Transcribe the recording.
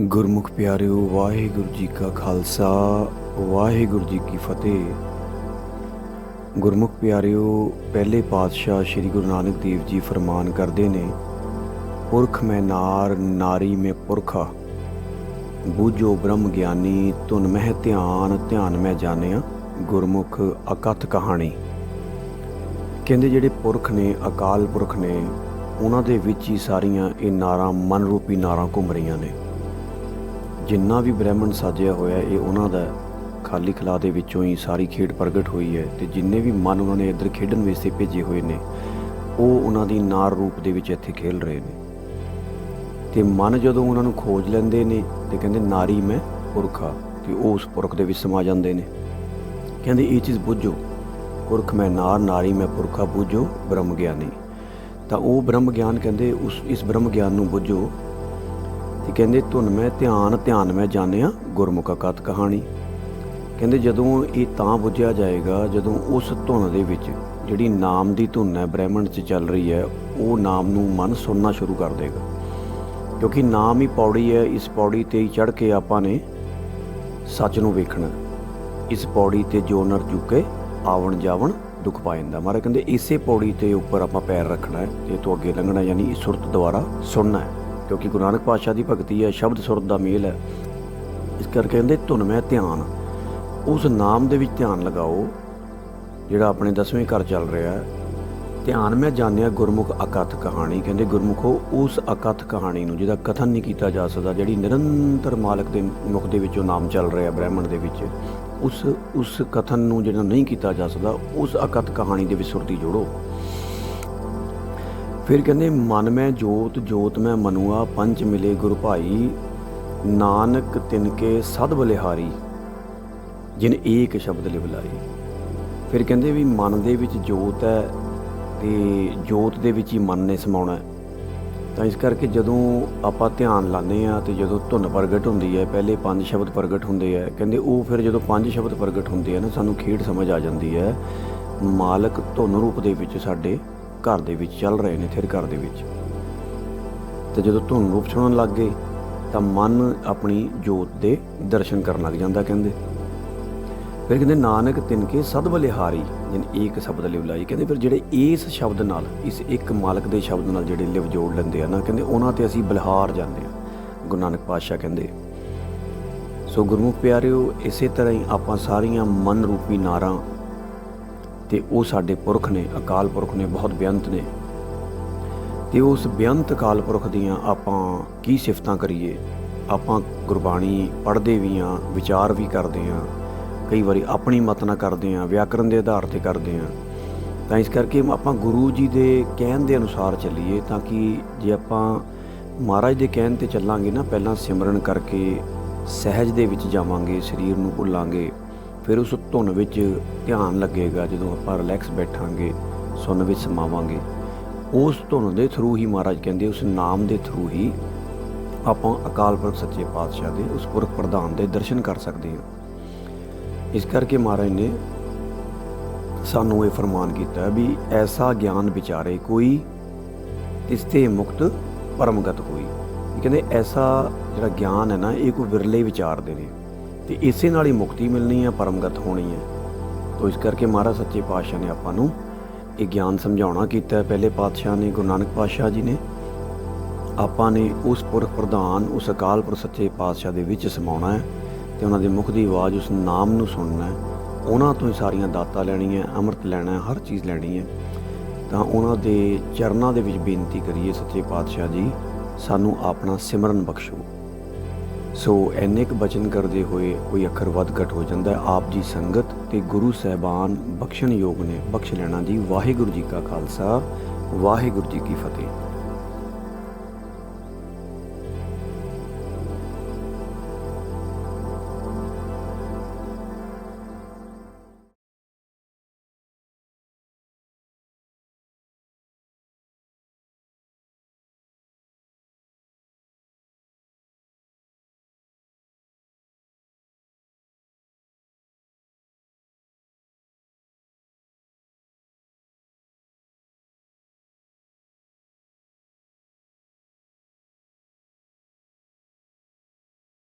ਗੁਰਮੁਖ ਪਿਆਰਿਓ, ਵਾਹਿਗੁਰੂ ਜੀ ਕਾ ਖਾਲਸਾ, ਵਾਹਿਗੁਰੂ ਜੀ ਕੀ ਫਤਿਹ। ਗੁਰਮੁਖ ਪਿਆਰਿਓ, ਪਹਿਲੇ ਪਾਤਸ਼ਾਹ ਸ੍ਰੀ ਗੁਰੂ ਨਾਨਕ ਦੇਵ ਜੀ ਫਰਮਾਨ ਕਰਦੇ ਨੇ, ਪੁਰਖ ਮੈਂ ਨਾਰ, ਨਾਰੀ ਮੈਂ ਪੁਰਖਾ। ਬੂਝੋ ਬ੍ਰਹਮ ਗਿਆਨੀ, ਧੁਨ ਮਹਿ ਧਿਆਨ ਧਿਆਨ ਮੈਂ ਜਾਣਿਆ, ਗੁਰਮੁਖ ਅਕਥ ਕਹਾਣੀ। ਕਹਿੰਦੇ ਜਿਹੜੇ ਪੁਰਖ ਨੇ, ਅਕਾਲ ਪੁਰਖ ਨੇ, ਉਹਨਾਂ ਦੇ ਵਿੱਚ ਹੀ ਸਾਰੀਆਂ ਇਹ ਨਾਰਾਂ ਮਨ ਰੂਪੀ ਨਾਰਾਂ ਘੁੰਮ ਰਹੀਆਂ ਨੇ। ਜਿੰਨਾ ਵੀ ਬ੍ਰਹਿਮੰਡ ਸਾਜਿਆ ਹੋਇਆ ਇਹ ਉਹਨਾਂ ਦਾ ਖਾਲੀ ਖਲਾ ਦੇ ਵਿੱਚੋਂ ਹੀ ਸਾਰੀ ਖੇਡ ਪ੍ਰਗਟ ਹੋਈ ਹੈ ਤੇ ਜਿੰਨੇ ਵੀ ਮਨ ਉਹਨਾਂ ਨੇ ਇੱਧਰ ਖੇਡਣ ਵਾਸਤੇ ਭੇਜੇ ਹੋਏ ਨੇ, ਉਹ ਉਹਨਾਂ ਦੀ ਨਾਰ ਰੂਪ ਦੇ ਵਿੱਚ ਇੱਥੇ ਖੇਲ ਰਹੇ ਨੇ। ਤੇ ਮਨ ਜਦੋਂ ਉਹਨਾਂ ਨੂੰ ਖੋਜ ਲੈਂਦੇ ਨੇ ਤੇ ਕਹਿੰਦੇ, ਨਾਰੀ, ਮੈਂ ਪੁਰਖਾ ਤੇ ਉਹ ਉਸ ਪੁਰਖ ਦੇ ਵਿੱਚ ਸਮਾ ਜਾਂਦੇ ਨੇ। ਕਹਿੰਦੇ, ਇਹ ਚੀਜ਼ ਬੁੱਝੋ। ਪੁਰਖ, ਮੈਂ ਨਾਰ, ਨਾਰੀ, ਮੈਂ ਪੁਰਖਾ ਬੁੱਝੋ, ਬ੍ਰਹਮ ਗਿਆਨੀ। ਤਾਂ ਉਹ ਬ੍ਰਹਮ ਗਿਆਨ ਕਹਿੰਦੇ, ਉਸ, ਇਸ ਬ੍ਰਹਮ ਗਿਆਨ ਨੂੰ ਬੁੱਝੋ ਤੇ ਕਹਿੰਦੇ, ਧੁਨ ਮੈਂ ਧਿਆਨ ਧਿਆਨ ਮੈਂ ਜਾਣਿਆ ਗੁਰਮੁਖ ਕਥ ਕਹਾਣੀ। ਕਹਿੰਦੇ, ਜਦੋਂ ਇਹ ਤਾਂ ਬੁੱਝਿਆ ਜਾਏਗਾ, ਜਦੋਂ ਉਸ ਧੁਨ ਦੇ ਵਿੱਚ ਜਿਹੜੀ ਨਾਮ ਦੀ ਧੁਨ ਹੈ, ਬ੍ਰਹਿਮੰਡ 'ਚ ਚੱਲ ਰਹੀ ਹੈ, ਉਹ ਨਾਮ ਨੂੰ ਮਨ ਸੁਣਨਾ ਸ਼ੁਰੂ ਕਰ ਦੇਗਾ। ਕਿਉਂਕਿ ਨਾਮ ਹੀ ਪੌੜੀ ਹੈ, ਇਸ ਪੌੜੀ ਤੇ ਹੀ ਚੜ ਕੇ ਆਪਾਂ ਨੇ ਸੱਚ ਨੂੰ ਵੇਖਣਾ। ਇਸ ਪੌੜੀ ਤੇ ਜੋ ਨਰ ਝੁਕੇ ਆਵਣ ਜਾਵਣ ਦੁੱਖ ਪਾ ਜਾਂਦਾ। ਮਾਰਾ ਕਹਿੰਦੇ, ਇਸੇ ਪੌੜੀ ਤੇ ਉੱਪਰ ਆਪਾਂ ਪੈਰ ਰੱਖਣਾ ਹੈ, ਤੇ ਇਹ ਤੋਂ ਅੱਗੇ ਲੰਘਣਾ ਯਾਨੀ ਇਸ ਸੁਰਤ ਦੁਆਰਾ ਸੁਣਨਾ ਹੈ। ਕਿਉਂਕਿ ਗੁਰੂ ਨਾਨਕ ਪਾਤਸ਼ਾਹ ਦੀ ਭਗਤੀ ਹੈ, ਸ਼ਬਦ ਸੁਰਤ ਦਾ ਮੇਲ ਹੈ। ਇਸ ਕਰਕੇ ਕਹਿੰਦੇ, ਧੁਨ ਮੈਂ ਧਿਆਨ। ਉਸ ਨਾਮ ਦੇ ਵਿੱਚ ਧਿਆਨ ਲਗਾਓ, ਜਿਹੜਾ ਆਪਣੇ ਦਸਵੇਂ ਘਰ ਚੱਲ ਰਿਹਾ ਹੈ। ਧਿਆਨ ਮੈਂ ਜਾਣਿਆ ਗੁਰਮੁਖ ਅਕਥ ਕਹਾਣੀ। ਕਹਿੰਦੇ, ਗੁਰਮੁਖੋ, ਉਸ ਅਕਥ ਕਹਾਣੀ ਨੂੰ, ਜਿਹਦਾ ਕਥਨ ਨਹੀਂ ਕੀਤਾ ਜਾ ਸਕਦਾ, ਜਿਹੜੀ ਨਿਰੰਤਰ ਮਾਲਕ ਦੇ ਮੁਖ ਦੇ ਵਿੱਚੋਂ ਨਾਮ ਚੱਲ ਰਿਹਾ ਬ੍ਰਹਿਮੰਡ ਦੇ ਵਿੱਚ, ਉਸ ਉਸ ਕਥਨ ਨੂੰ ਜਿਹੜਾ ਨਹੀਂ ਕੀਤਾ ਜਾ ਸਕਦਾ, ਉਸ ਅਕਥ ਕਹਾਣੀ ਦੇ ਵਿੱਚ ਸੁਰਤੀ ਜੋੜੋ। ਫਿਰ ਕਹਿੰਦੇ, ਮਨ ਮੈਂ ਜੋਤ ਜੋਤ ਮੈਂ ਮਨੁਆ ਪੰਚ ਮਿਲੇ ਗੁਰ ਭਾਈ, ਨਾਨਕ ਤਿਨਕੇ ਸਦ ਬਲਿਹਾਰੀ। ਜਿਨ ਏਕ ਸ਼ਬਦ ਲਿਵ ਫਿਰ ਕਹਿੰਦੇ ਵੀ ਮਨ ਦੇ ਵਿੱਚ ਜੋਤ ਹੈ ਤੇ ਜੋਤ ਦੇ ਵਿੱਚ ਹੀ ਮਨ ਨੇ ਸਮਾਉਣਾ ਤਾਂ ਇਸ ਕਰਕੇ ਜਦੋਂ ਆਪਾਂ ਧਿਆਨ ਲਾਉਂਦੇ ਆ ਤੇ ਜਦੋਂ ਧੁਨ ਪ੍ਰਗਟ ਹੁੰਦੀ ਹੈ, ਪਹਿਲੇ ਪੰਜ ਸ਼ਬਦ ਪ੍ਰਗਟ ਹੁੰਦੇ ਆ ਕਹਿੰਦੇ ਉਹ ਫਿਰ ਜਦੋਂ ਪੰਜ ਸ਼ਬਦ ਪ੍ਰਗਟ ਹੁੰਦੇ ਆ ਨਾ, ਸਾਨੂੰ ਖੇਡ ਸਮਝ ਆ ਜਾਂਦੀ ਹੈ, ਮਾਲਕ ਧੁਨ ਰੂਪ ਦੇ ਵਿੱਚ ਸਾਡੇ ਘਰ ਦੇ ਵਿੱਚ ਚੱਲ ਰਹੇ ਨੇ ਥਿਰ ਘਰ ਦੇ ਵਿੱਚ। ਤੇ ਜਦੋਂ ਧੁਨ ਰੂਪ ਸੁਣਨ ਲੱਗ ਗਏ, ਤਾਂ ਮਨ ਆਪਣੀ ਜੋਤ ਦੇ ਦਰਸ਼ਨ ਕਰਨ ਲੱਗ ਜਾਂਦਾ ਕਹਿੰਦੇ। ਫਿਰ ਕਹਿੰਦੇ, ਨਾਨਕ ਤਿਨਕੇ ਸਦ ਬਲਿਹਾਰੀ, ਜਿਨ ਏਕ ਸ਼ਬਦ ਲਿਵ ਲਾਈ ਕਹਿੰਦੇ, ਫਿਰ ਜਿਹੜੇ ਇਸ ਸ਼ਬਦ ਨਾਲ, ਇਸ ਇੱਕ ਮਾਲਕ ਦੇ ਸ਼ਬਦ ਨਾਲ ਜਿਹੜੇ ਲਿਵ ਜੋੜ ਲੈਂਦੇ ਆ ਨਾ, ਕਹਿੰਦੇ, ਉਹਨਾਂ ਤੇ ਅਸੀਂ ਬਲਿਹਾਰ ਜਾਂਦੇ ਆ। ਗੁਰੂ ਨਾਨਕ ਪਾਤਸ਼ਾਹ ਕਹਿੰਦੇ, ਸੋ ਗੁਰਮੁਖ ਪਿਆਰਿਓ, ਇਸੇ ਤਰ੍ਹਾਂ ਹੀ ਆਪਾਂ ਸਾਰੀਆਂ ਮਨ ਰੂਪੀ ਨਾਰਾਂ ਤੇ ਉਹ ਸਾਡੇ ਪੁਰਖ ਨੇ, ਅਕਾਲ ਪੁਰਖ ਨੇ, ਬਹੁਤ ਬੇਅੰਤ ਨੇ। ਤੇ ਉਸ ਬੇਅੰਤ ਅਕਾਲ ਪੁਰਖ ਦੀਆਂ ਆਪਾਂ ਕੀ ਸਿਫਤਾਂ ਕਰੀਏ? ਆਪਾਂ ਗੁਰਬਾਣੀ ਪੜ੍ਹਦੇ ਵੀ ਆ ਵਿਚਾਰ ਵੀ ਕਰਦੇ ਆ ਕਈ ਵਾਰੀ ਆਪਣੀ ਮਤ ਨਾਲ ਕਰਦੇ ਆ ਵਿਆਕਰਨ ਦੇ ਆਧਾਰ ਤੇ ਕਰਦੇ ਆ ਤਾਂ ਇਸ ਕਰਕੇ ਆਪਾਂ ਗੁਰੂ ਜੀ ਦੇ ਕਹਿਣ ਦੇ ਅਨੁਸਾਰ ਚੱਲੀਏ ਤਾਂ ਕਿ ਜੇ ਆਪਾਂ ਮਹਾਰਾਜ ਦੇ ਕਹਿਣ ਤੇ ਚੱਲਾਂਗੇ ਨਾ, ਪਹਿਲਾਂ ਸਿਮਰਨ ਕਰਕੇ ਸਹਿਜ ਦੇ ਵਿੱਚ ਜਾਵਾਂਗੇ, ਸਰੀਰ ਨੂੰ ਭੁੱਲਾਂਗੇ। ਫਿਰ ਉਸ ਧੁਨ ਵਿੱਚ ਧਿਆਨ ਲੱਗੇਗਾ ਜਦੋਂ ਆਪਾਂ ਰਿਲੈਕਸ ਬੈਠਾਂਗੇ ਸੁਣ ਵਿੱਚ ਸਮਾਵਾਂਗੇ। ਉਸ ਧੁਨ ਦੇ ਥਰੂ ਹੀ ਮਹਾਰਾਜ ਕਹਿੰਦੇ, ਉਸ ਨਾਮ ਦੇ ਥਰੂ ਹੀ ਆਪਾਂ ਅਕਾਲ ਪੁਰਖ ਸੱਚੇ ਪਾਤਸ਼ਾਹ ਦੇ ਉਸ ਪੁਰਖ ਪ੍ਰਧਾਨ ਦੇ ਦਰਸ਼ਨ ਕਰ ਸਕਦੇ ਹਾਂ। ਇਸ ਕਰਕੇ ਮਹਾਰਾਜ ਨੇ ਸਾਨੂੰ ਇਹ ਫਰਮਾਨ ਕੀਤਾ ਵੀ ਐਸਾ ਗਿਆਨ ਵਿਚਾਰੇ ਕੋਈ ਇਸ 'ਤੇ ਮੁਕਤ ਪਰਮਗਤ ਹੋਈ ਇਹ ਕਹਿੰਦੇ ਐਸਾ ਜਿਹੜਾ ਗਿਆਨ ਹੈ ਨਾ, ਇਹ ਕੋਈ ਵਿਰਲੇ ਵਿਚਾਰਦੇ ਨੇ ਤੇ ਇਸੇ ਨਾਲ ਹੀ ਮੁਕਤੀ ਮਿਲਣੀ ਹੈ ਪਰਮਗਤ ਹੋਣੀ ਹੈ ਤੋ ਇਸ ਕਰਕੇ ਮਹਾਰਾਜ ਸੱਚੇ ਪਾਤਸ਼ਾਹ ਨੇ ਆਪਾਂ ਨੂੰ ਇਹ ਗਿਆਨ ਸਮਝਾਉਣਾ ਕੀਤਾ। ਪਹਿਲੇ ਪਾਤਸ਼ਾਹ ਨੇ ਗੁਰੂ ਨਾਨਕ ਪਾਤਸ਼ਾਹ ਜੀ ਨੇ ਆਪਾਂ ਨੇ ਉਸ ਪੁਰਖ ਪ੍ਰਧਾਨ, ਉਸ ਅਕਾਲ ਪੁਰਖ ਸੱਚੇ ਪਾਤਸ਼ਾਹ ਦੇ ਵਿੱਚ ਸਮਾਉਣਾ ਹੈ ਤੇ ਉਹਨਾਂ ਦੇ ਮੁਖ ਦੀ ਆਵਾਜ਼ ਉਸ ਨਾਮ ਨੂੰ ਸੁਣਨਾ ਹੈ। ਉਹਨਾਂ ਤੋਂ ਹੀ ਸਾਰੀਆਂ ਦਾਤਾਂ ਲੈਣੀਆਂ, ਅੰਮ੍ਰਿਤ ਲੈਣਾ ਹਰ ਚੀਜ਼ ਲੈਣੀ ਹੈ। ਤਾਂ ਉਹਨਾਂ ਦੇ ਚਰਨਾਂ ਦੇ ਵਿੱਚ ਬੇਨਤੀ ਕਰੀਏ ਸੱਚੇ ਪਾਤਸ਼ਾਹ ਜੀ, ਸਾਨੂੰ ਆਪਣਾ ਸਿਮਰਨ ਬਖਸ਼ੋ। ਸੋ ਐਨੇ ਕੁ ਬਚਨ ਕਰਦੇ ਹੋਏ ਕੋਈ ਅੱਖਰ ਵੱਧ ਘਟ ਹੋ ਜਾਂਦਾ ਹੈ। ਆਪ ਜੀ ਸੰਗਤ ਤੇ ਗੁਰੂ ਸਹਿਬਾਨ ਬਖਸ਼ਣ ਯੋਗ ਨੇ, ਬਖਸ਼ ਲੈਣਾ ਜੀ। ਵਾਹਿਗੁਰੂ ਜੀ ਕਾ ਖਾਲਸਾ, ਵਾਹਿਗੁਰੂ ਜੀ ਕੀ ਫਤਿਹ।